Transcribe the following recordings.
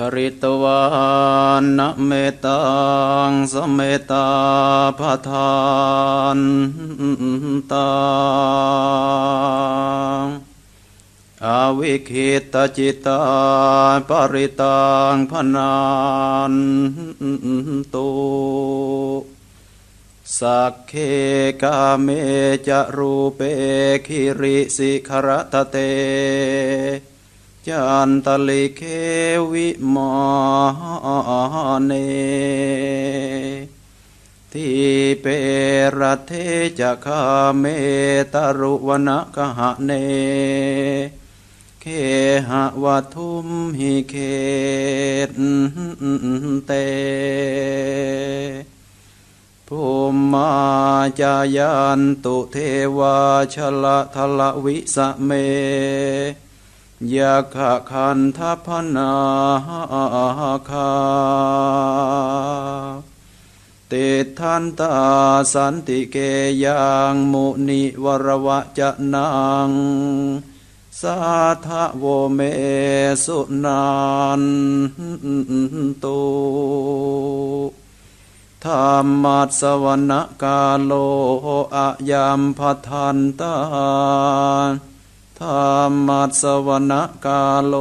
ปริตวานนะเมตังสเมตาพาทานตังอวิคิตจิตาปริตังพนันตุสักเคกาเมจะรูเปคิริสิขรตเต จันตลิเควิมานเนทีเปรเทจะคาเมตรุวนกหะเน เคหะวัทุมหิเคตเตภูมิมาจายันตุเทวาชละทละวิสะเม ยาขะคันทัพนาคาติทันตาสันติเกยังมุนิวรวะจะนัง สาทะโวเมสุนันตุธรรมัสวรกาโลอะยามพัทันตา ธรรมัสวรกาโล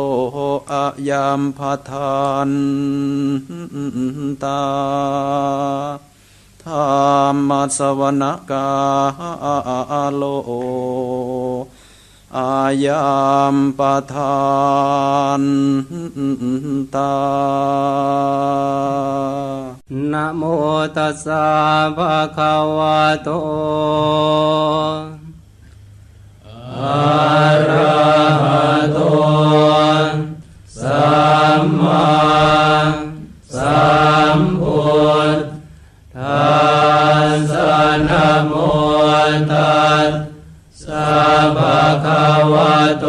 อะยามพัทันตาธรรมัสวรกาโลอายามปะทานตา นะโมตัสสะภะคะวะโต ภะคะวะโต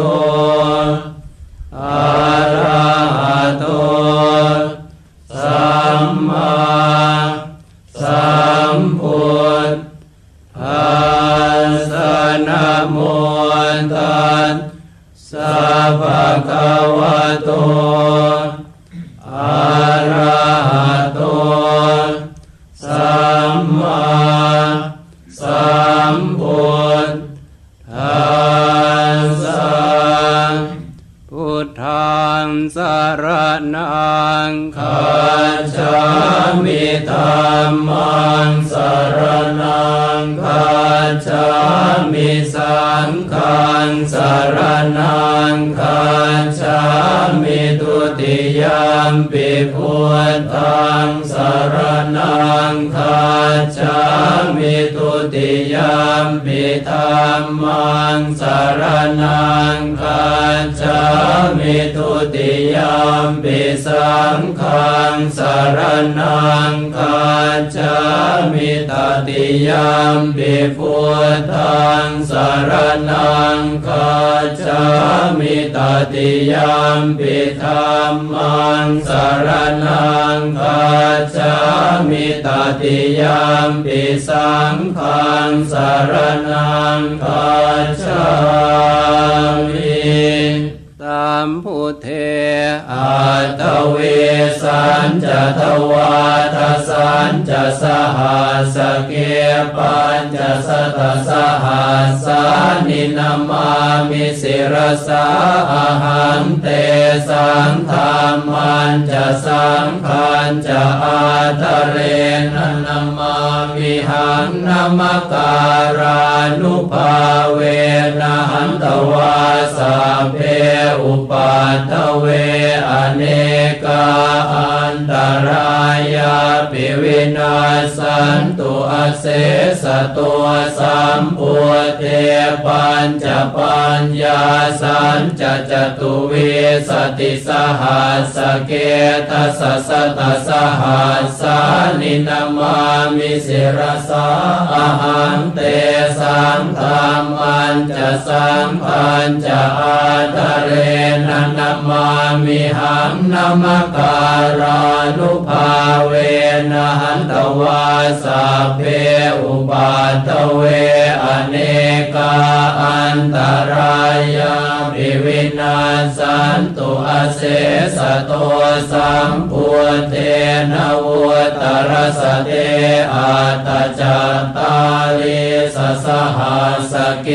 ภ นังคาจามิตติยามปิธรรมังสารนังคาจามิตติยามปิสังฆังสารนังคาจามิ ตามพุทเทอัตเวสันจะทวาทสันจะสหัสเกปัญจะสตสหัสสานินามามิสิรสาอาหันเตสังธรรมันจะสังขันจะอาทะเรนนามามิหังนามการานุภาเวนะหันตวาสาเพอุปัตตเวอเนกาอันตร ปิวินาสันตุอเสสตัวสัมปุเทปัญจปัญญาสันจะจตุเวสติสหัสเกทัสสะสตสหัสสานินามามิสิรสาอหังเตสังธรรมันจะสังพันจะอาทะเรนันนามามิหังนามการานุภาเวนะหันตวาสัพเพอุปาทเวอเนกาอันตรายาภิวินาสันตุอเสสะโตสัมพุเทนะวุตรสเตอาตจัตตาลิสสหัสเก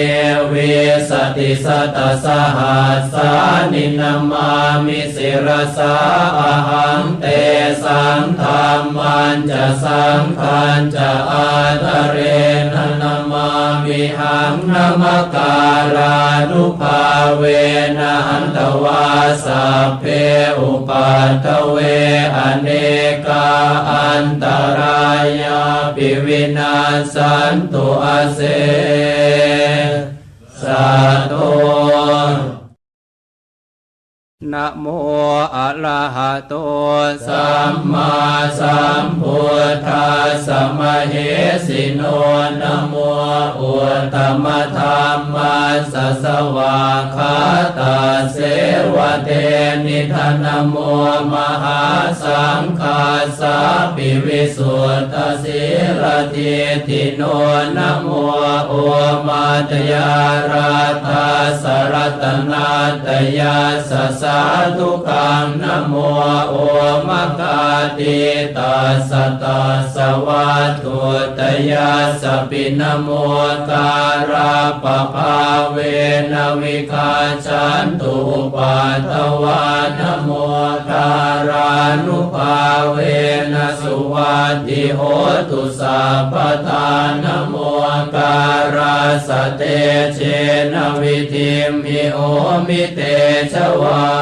วิสติสตสหัสสานินามามิสิรสาอหังเตสังธรรมันจะสังขันจะอาทะเรนนามามิหังนามการานุภาเวนะหันตวาสัพเพอุปัทเวอเนกาอันตรายาปิวินาสันตุอาเสสะโต นะโมอะระหะโตสัมมาสัมพุทธัสสะมะเหสิโนนะโมอุตตมะธรรมัสสะวาคาตาเสวะเตนิทานะโมมหาสังฆาสาปิวิสุทธสิรติติโนนะโมโอมาตยาราธาสรัตนาตยาสสาธุกังนโมโอมกาติตัสสะตัสสะวะตุตยาสปินโมการาปะภาเวนวิคาชันตุปัตตวานโมการานุภาเวนสุวัติโหตุสัพพทานโมการาสเตเชนวิธิมิโอมิเตชวา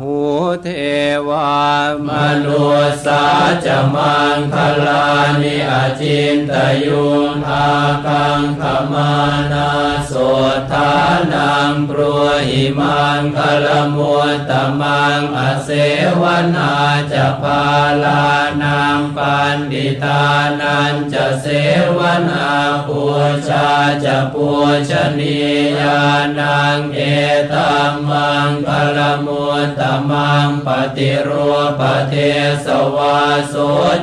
หูเทวามนุสาจะมังคลานิอจินตยุงอากังขมานาโสธานังปรหิมังคลมุตตมังอเสวนาจะพาลานังปันดิตานันจะเสวนาปูชาจะปูชนียานังเอตัมมังคลมุตตมังปฏิรูปเทสวาโส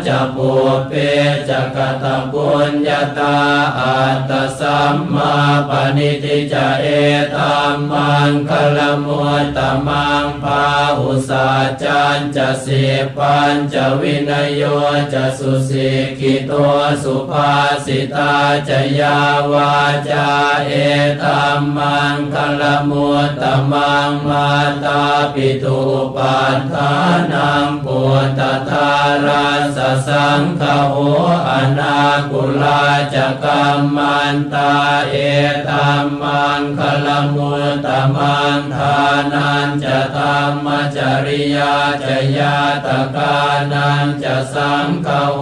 จะปุเปจกตปุญญาตาอัตตสัมมาปณิทิจะเอตัมมังคลมุตตมังพาหุสาจันจะสีปัญจะวินโยจะสุสิกิโตสุภาสิตาจะยาวาจาเอตัมมังคลมุตตมังมาตาปิตุปัฏฐานังปุตตทาราสสังฆโหอนาคุลาจกัมมันตาเอตัมมังคลมุตมังทานันจะธรรมจริยาจะยาตกานันจะสังฆโห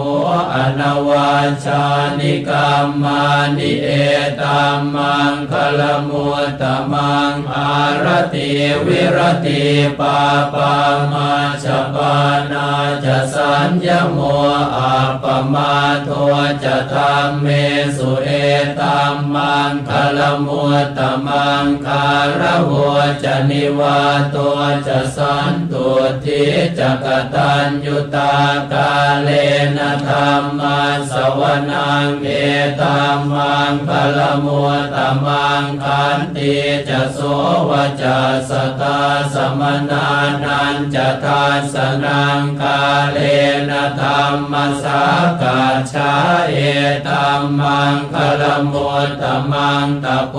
อนวาชานิกรรมานิเอตัมมังคลมุตมังอารติวิรติปาปามาชปานาจะสัญญโมอัปมาโทจะธรรมเมสุเอตัมมังคลมุตตมังคารหัวจะนิวาตัวจะสันตุทิจะกตัญยุตากาเลนะธรรมาสวนังเอตัมมังคลมุตตมังคันติจะโสวจะสตาสมนานันจะทานสนังกาเลนะธรรมสากาชาเอตัมมังคลมุตตมังตะโพ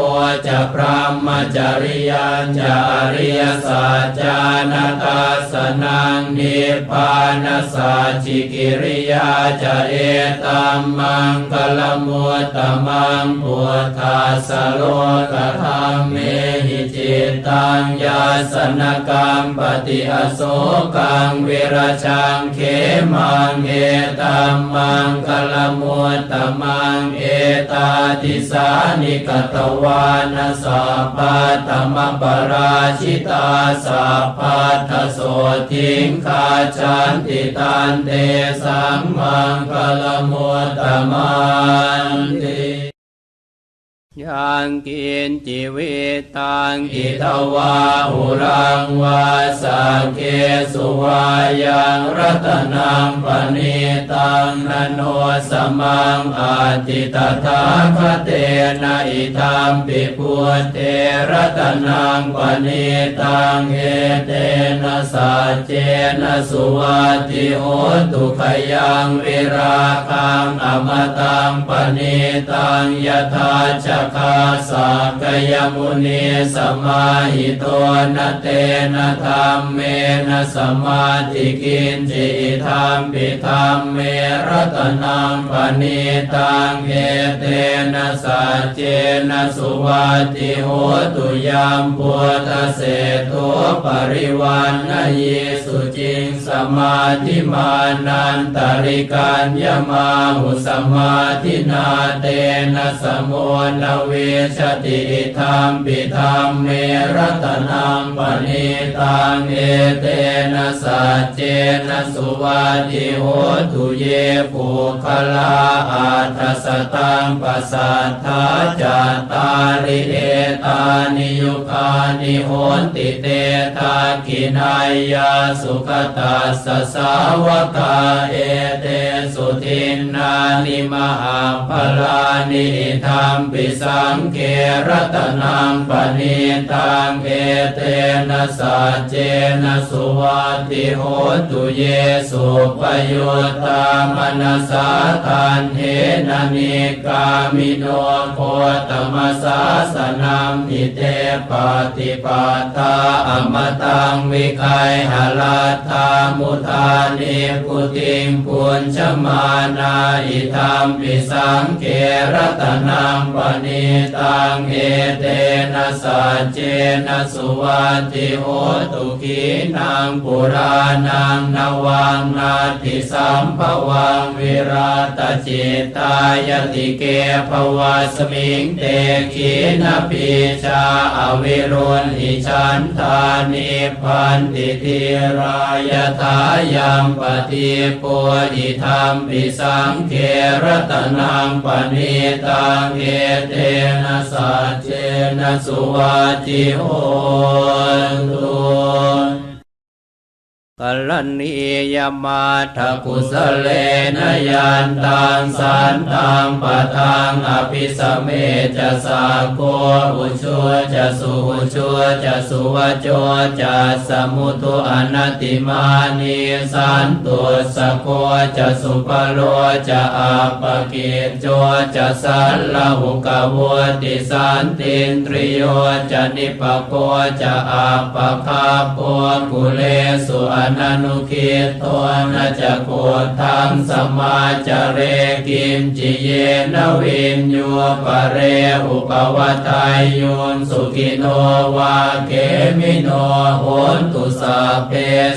จะพรหมจริยันจะอริยสัจจานาตาสนังนิพพานสัจิกิริยาจะเอตัมมังคลมุตตมังพุทธาสโลกธรรมเมหิจิตตังยาสนกามปฏิอโศกังเวรชังเขมังเอตัมมังกลมุตตมังเอตาติสานิกตวานาสัพพะธรรมปราชิตาสัพพัทโสทิงคาชันติตันเตสัมมังกลมุตตมันติ ยังกินจิวิตังอิทวาหุรังวาสังเกสุวายังรัตนังปณิตังนโนสมังอาติตถาคเตนะอิทัมปิพุทเตรัตนังปณิตังเอเตนะสัจเจนะสุวัติโหตุขยังวิราคังอมตังปณิตังยถาจคาสักยมุนีสมาหิโตนะเตนะธรรมเมนะสมาธิกินจิธรรมปิธรรมเมรัตนังปณิตังเอเตนะสัจเจนะสุวัติโหตุยามพุทธเศโทปริวันนะเยสุจิงสมาธิมานันตริกัญญมาหุสมาธินาเตนะสมุนเวชติธรรมปิธรรมเมรัตนังปณิตังเอเตนะสัจเจนะสุวัติโหตุเยปุคลาอัตสตังปัสสัทธาจัตตาริเอตานิยุคานิโหติเตตากินายยาสุขตัสสาวกาเอเตสุทินนานิมหาภลานิธรรมปิสสังเกรตนังปณิตังเอเตนะสัจเจนะสุวัติโหตุเยสุปโยตตามนัสสาทันเทนะนิกามิโนโคตมสาสนัมหิเตปฏิปาตาอมตังวิไคหลาธามุทานิพุติงปุญชมานาอิธรรมปิสังเกรตนังปณิตังเอเตนะสัจเจนะสุวัติโหตุกีนังปุรานังนวังนาทิสัมภวังวิราตจิตตายติเกภวะสมิงเตขีนปีชาอวิรุณหิชันธานิพันติทิรายทายังปฏิปุอิธรรมปิสังเกรตนังปณิตังเอเตนะสัจเจนะสุวัติโหตุ กัลนียมาทกุสเลนยันตังสันตังปะทังอภิสเมจะสาโกอุชัวจะสุอุชัวจะสุวโจจะสมุทุอนัติมานีสันตุสโกจะสุปโลจะอาปกิจโจจะสัลลหุกวติสันตินตริโยจะนิปโกจะอาปคาโปกุเลสุอนันุคิตโตนะจะโกทังสมมาจเรกิมจิเยนวินโยปะเรอุปวัตายโยนสุขิโนวาเกมิโนโหนตุสาเพ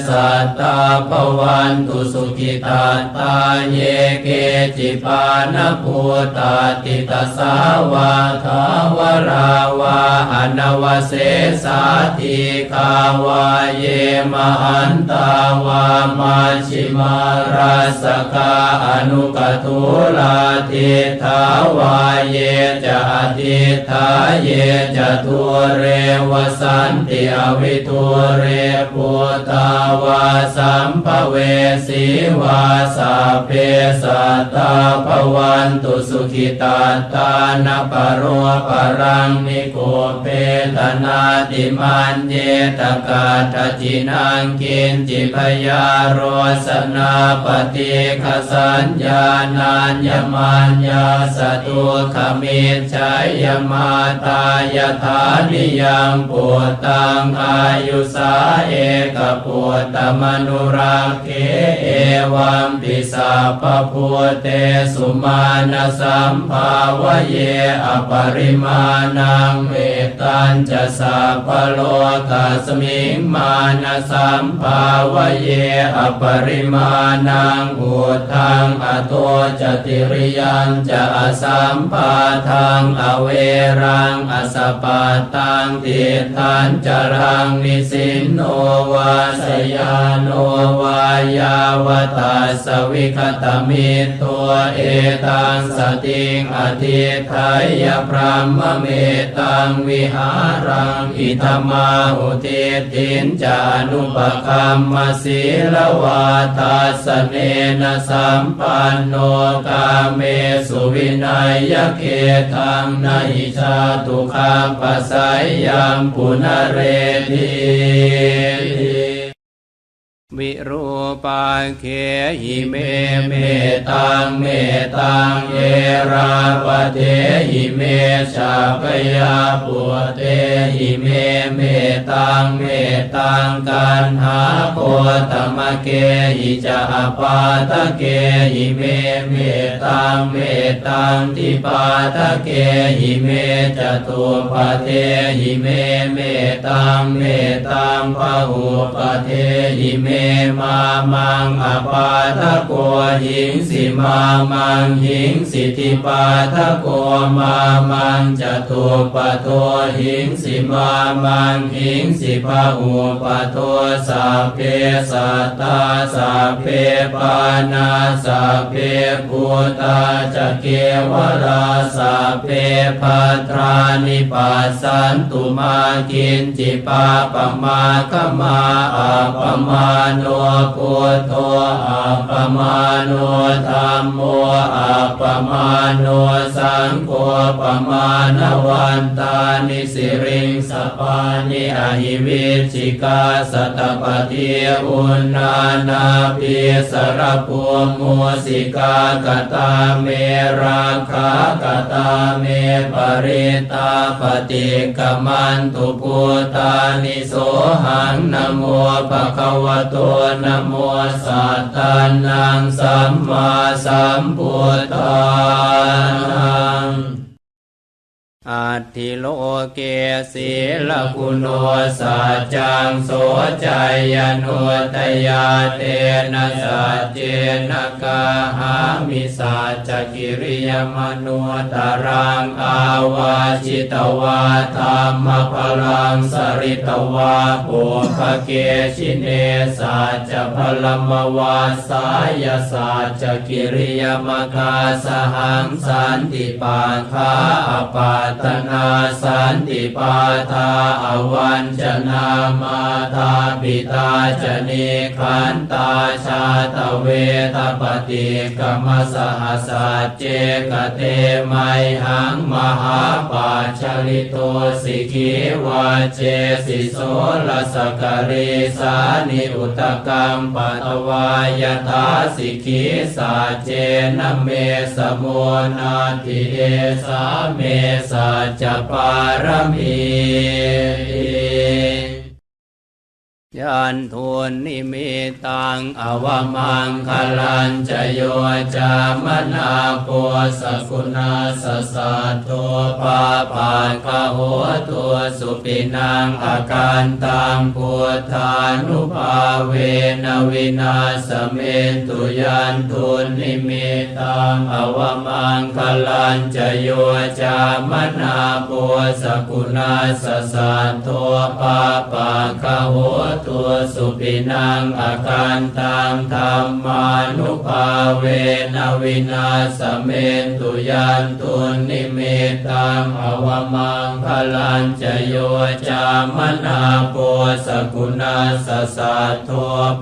สัตตาภวันตุสุขิตาตาเยเกจิปานภูตาติตสาวาทาวราวาอนวเสสาธิคาวาเยมหันตาวามาชิมาราสกาอนุกทุลาทิทาวาเยจะอธิทาเยจะทุเรวสันติอวิทุเรปุตาวาสัมภเวสีวาสาเพสัตตาภวันตุสุขิตาตานปโรปรังนิโกเพตนาติมันเยตกาทจินังกินจพยาโรสนาปฏิคสัญญานัญญมัญญาสตุขมิจฉายมาตายถานิยังปุตตังอายุสาเอกปุตตมนุรักเขเอวัมปิสัพพพุเตสุมาณสัมภาวะเยอปริมาณังเวตัญจะสัพพโลกัสมิงมาณสัมภาวเยอปริมาณังอุทังอโตจติริยันจะอสัมปาทังอเวรังอสปาตังติทันจรังนิสินโนวาสยานโนวายาวตาสวิคตมิตัวเอตังสติงอธิไทยพรหมเมตังวิหารังอิธมาหุติตินจานุปคัมมศีลวาตาสเนนะสัมปันโนกาเมสุวินัยยเกทังนหิชาตุคาปัสสยยามปุณเรติ วิรูปังเคหิเมเมตังเมตังเอราปเทหิเมชาปยาปุเตหิเมเมตังเมตังกันหาโคตมะเกหิจาปาตะเกหิเมเมตังเมตังทิปาตะเกหิเมจตุปะเทหิเมเมตังเมตังพะหุปะเทหิเมมามังอปาทะโกหิงสิมามังหิงสิทิปาทะโกมามังจตุปะโทหิงสิมามังหิงสิปะอุปะโทสัพเพสัตตาสัพเพปานาสัพเพภูตาจะเกวราสัพเพพัทรานิปัสสันตุมากินจิปาปมาคมาอาปมาโนพุทโธอาปมาโนธรรมโมอาปมาโนสังโฆปมาณวันตานิสิริงสปานิอหิวิชิกาสตปฏิอุณานาปิสรภูมุสิกากตาเมราคากตาเมปริตาปฏิกมันตุพุตานิโสหังนโมภะคะวะโตนะโมสัตตานังสัมมาสัมพุทธานัง อัติโลเกศีลคุณโนสัจจังโสใจยนุตยาเตนะสัจเจนะกาหามิสัจกิริยมนุตรังอาวาชิตวาธรรมพลังสริตวาปุภเกชิเนสัจพลมวาสายสัจจกิริยมกาสหังสันติปาคาอปาตนาสันติปาทาอวันจนามาทาปิตาจเนขันตาชาตเวทปฏิกรรมสหสัจเจกเตไมหังมหาปาชลิโตสิกิวาเจสิโสลสกเรสานิอุตกรรมปัตวายทาสิกิสัจเจนเมสมุนาทิเอสาเมสัจจปารมี ยันทุนนิมิตังอวมังคลันจโยจามนาโปสกุณาสสัตตัวปาปานคโหตัวสุปินังอาการตังพุทธานุภาเวนวินาสเมตุยันทุนนิมิตังอวมังคลันจโยจามนาโปสกุณาสสัตตัวปาปานคโหตวสุปินังอาการตังธรรมานุภาเวนวินาสเมตุยันตุนิเมตังอวมังคลันจโยจามนาโปสกุณาสสัทโท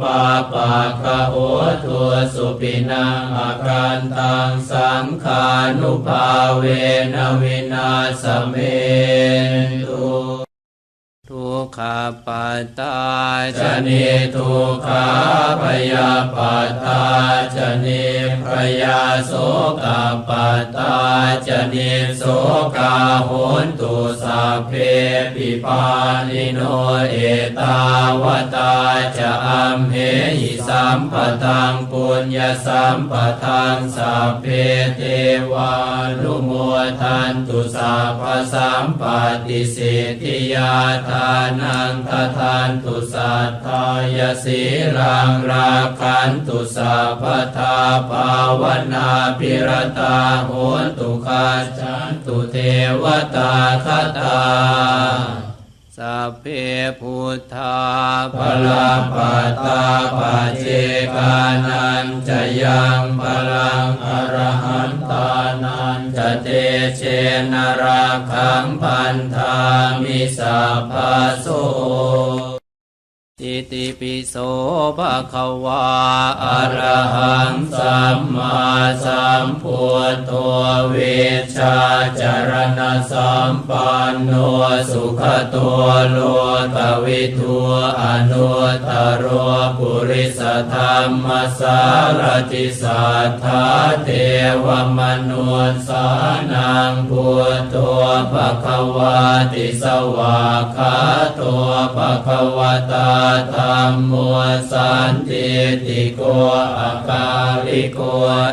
ปาปาคะโอทัวสุปินังอาการตังสังขานุภาเวนวินาสเมตุ ขาปัตตาชนิทุกขาพยาปัตตาชนิพยาโสกาปัตตาชนิโสกาโหนตุสัพเพปิปานิโนเอตาวตาจะอัมเหหิสัมปทังปุญญสัมปทังสัพเพเทวานุโมทันตุสัพพสัมปติสิทธิยาทานงททานตุสัทายสีรังราคันตุสัพทาภาวนาพิรตาโหตุคาจันตุเทวตาคตาสัพเพพุทธาพลาปัตตาปัจเจกานันจะยังพลังอรหันตา จเตเชนราคังพันธามิสัพพโส อิติปิโสภะคะวาอรหังสัมมาสัมพุทโธเวชาจารณะสัมปันโนสุขตัวโลกวิทูอนุตตโรปุริสธรรมสารติสัทธาเทวมนุสสานังพุทโธภะคะวาติสวากขาโตภะคะวตาธรรมโมสันติติโกอาคาลิโก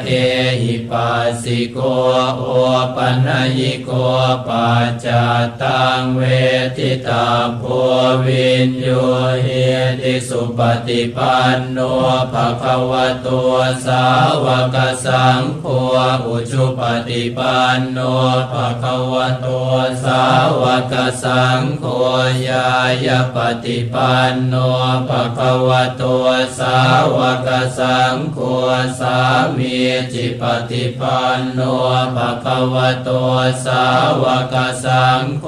เอหิปัสสิโกโอปัญญิโกปัจจตังเวทิตาโพวินโยเฮติสุปฏิปันโนภะคะวะโตสาวกสังโฆอุชุปฏิปันโนภะคะวะโตสาวกสังโฆยายปฏิปันโนภะคะวะโตสาวกสังโฆสามีจิปฏิปันโนภะคะวะโตสาวกสังโฆ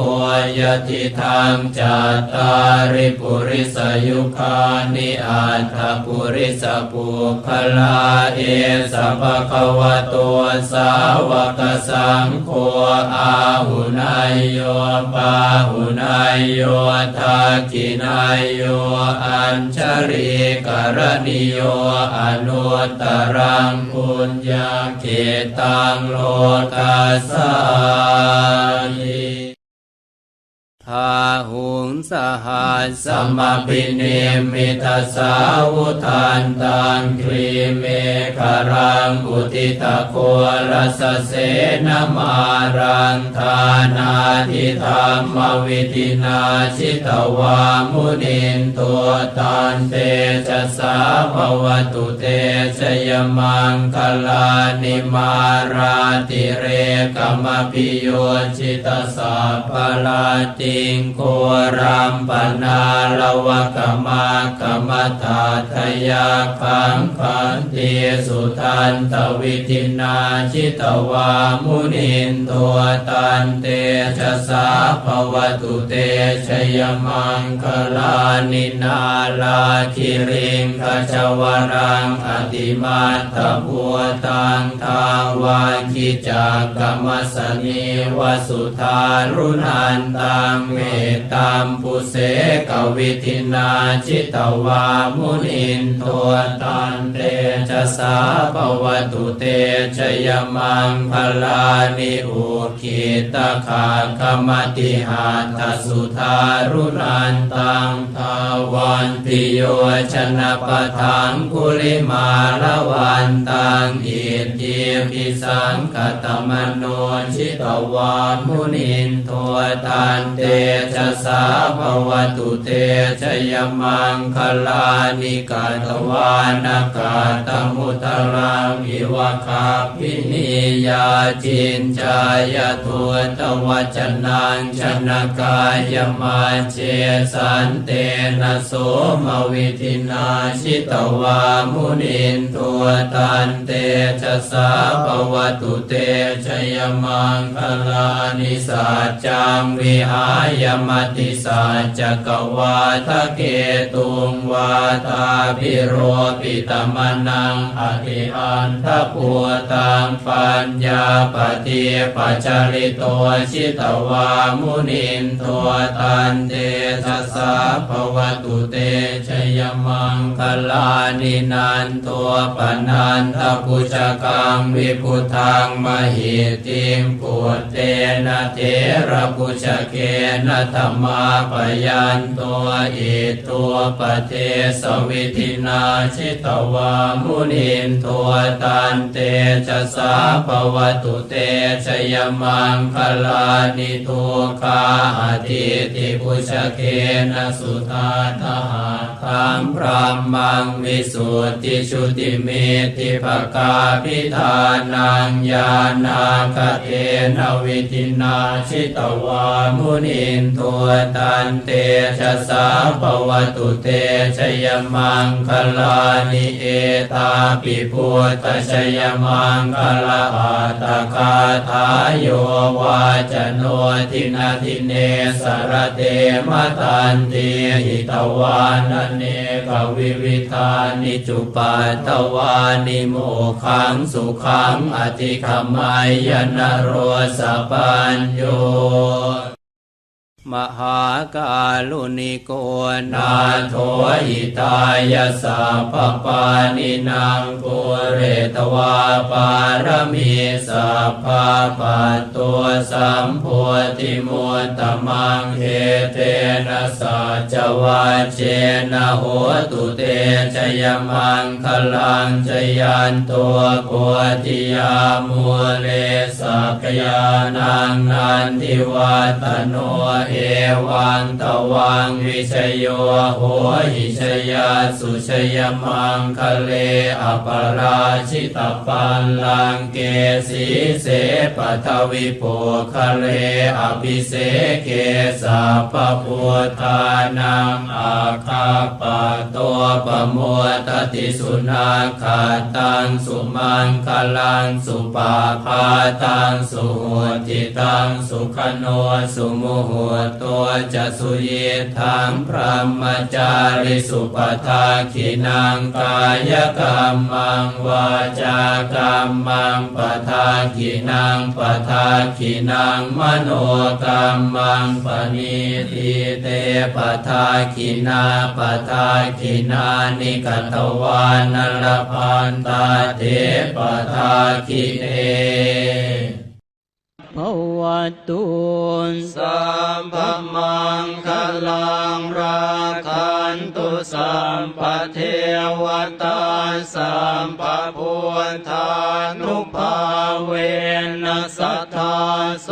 ยติทางจัตตาริปุริสยุคานิอัตถปุริสปุคลาเอสะภะคะวะโตสาวกสังโฆอาหุนายโยปาหุนายโยทักินายโยอัญชริกรณิโยอนุตตรังปุญญาเกตังโลกัสสานิ พาหุงสหัสสสัมปิเนมิตาสาวุทันตังครีเมฆารังอุติตะโครัสเสนมารังทานาทิธรรมวิธินาชิตวามุนินตัวตันเตจะสาภวตุเตชยมังคลานิมาราติเรกมพิโยชิตสาภลาติงโครัมปนาลวะกมากรรมตาทยาคังคันติสุทันตวิธินาชิตวามุนินตัวตันเตชะสาภวตุเตชยมังคลานินาลาคิริงขจวรังอติมาตพัวตังทาวาคิจากกรรมสนีวสุธารุนันตังเมตตามปุเสกวิธินาชิตวามุนินตัวตันเตชะสาภวตุเตชยมังพลานิอุคิตาคาคมติหาทสุธารุนันตังทาวันติโยชนะปทังกุลิมาละวันตังอิทิปิสังกตมโนชิตวามุนินตัวตันเตชะสาภวตุเตชยมังคลานิกาตวานากาตมุตรังอิวะคาพินิยาจินจายตุตวัจนังชนกายมาเจสันเตนะโสมวิธินาชิตวามุนินตัวตันเตชะสาภวตุเตชยมังคลานิสัจจังวิหาายมติสาจักวาทะเกตุงวาตาพิโรปิตมนังอธิอันทปัวตังปัญญาปฏิปัจจริโตชิตวามุนินตัวตันเตทัสสะภวตุเตชยมังคลานินันตัวปนันทปุจกังวิพุทังมหิติมปุตเตนะเทระปุจเกนะธรรมาปยันตัวอิตัวปเทสวิธินาชิตวามุนินตัวตันเตจะสาภวตุเตชยมังคลานิทุกาอธิติปุชเกนะสุธาทหาคังพรามังวิสุทธิชุติเมติภกาพิธานังญาณากเทนวิธินาชิตวามุนินตัวตันเตชะสาภวตุเตชยมังคลานิเอตาปิพุทธชยมังคลาอาตคาทายโยวาจโนทินาทิเนสรเตมตันเตหิตวานเนกวิวิธานิจุปัตตวานิโมขังสุขังอธิขมายนโรสปัญโย มหากาลุนิโกนาโทหิตายสัพปานินางปุเรตวาปารมีสัพพะปัตตัวสัมโพธิมุตตมังเฮเตนะสัจวัจเจนะโหตุเตชยมังคลังชยันตัวโพธิยามูเลสักยานังนันทิวัตโนเอวังตวังวิชโยโหหิชยาสุชยมังคะเลอปราชิตปันลังเกสีเสปัทวิโปคะเลอภิเสเกสัพพพุทานังอาคาปะตัวปะโมตติสุนาคาตังสุมังคลังสุปาพาตังสุโหติตังสุขโนสุโมโหตัวจะสุเยทังพระมจาริสุปทาขินังกายกรรมังวาจากรรมังปทาขินังปทาขินังมโนกรรมังปณิทิเตปทาขินาปทาขินานิกตวานลพันตาเทปทาขิเน ภวตุนสัมภมังคลังราคันตุสัมปเทวตาสัมปพุทธานุ เวนัสทธาโส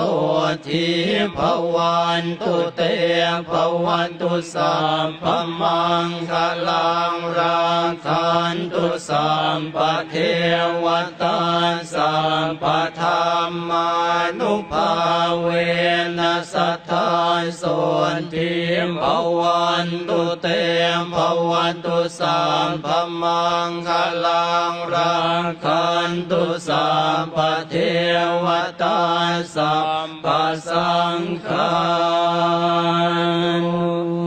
ทิภวันตุเตภวันตุสัมภมังคลังราคันตุสัมปเทวตาสัมปธรรมานุภาเวนัสทธาโสทิภวันตุเตภวันตุสัมภมังคลังราคันตุสัมปเทวตาสัมปสังฆาน